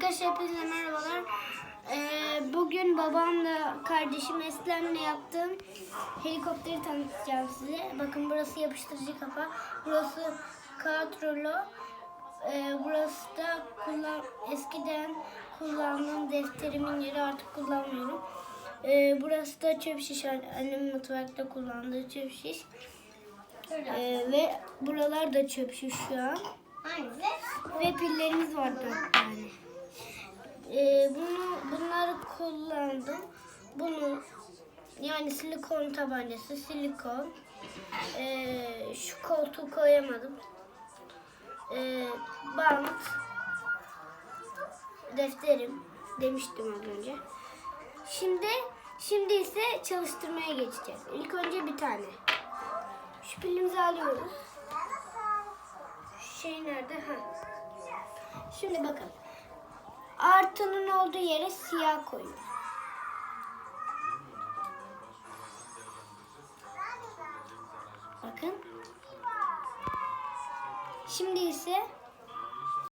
Arkadaşlar hepinize merhabalar. Ee, bugün babamla kardeşim Eslem'le yaptığım helikopteri tanıtacağım size. Bakın burası yapıştırıcı kafa. Burası kağıt rulo. Ee, burası da kullan eskiden kullandığım defterimin yeri artık kullanmıyorum. Ee, burası da çöp şiş. Annemin mutfakta kullandığı çöp şiş. Ee, ve buralar da çöp şiş şu an. Ve pillerimiz var dört tane. Kullandım. Bunu yani silikon tabancası, silikon. Ee, şu koltuğu koyamadım. Ee, bant, defterim demiştim az önce. Şimdi şimdi ise çalıştırmaya geçeceğiz. İlk önce bir tane. Şu pilimizi alıyoruz. Şey nerede? Ha. Şimdi bakın. Artının olduğu yere siyah koyun. Bakın. Şimdi ise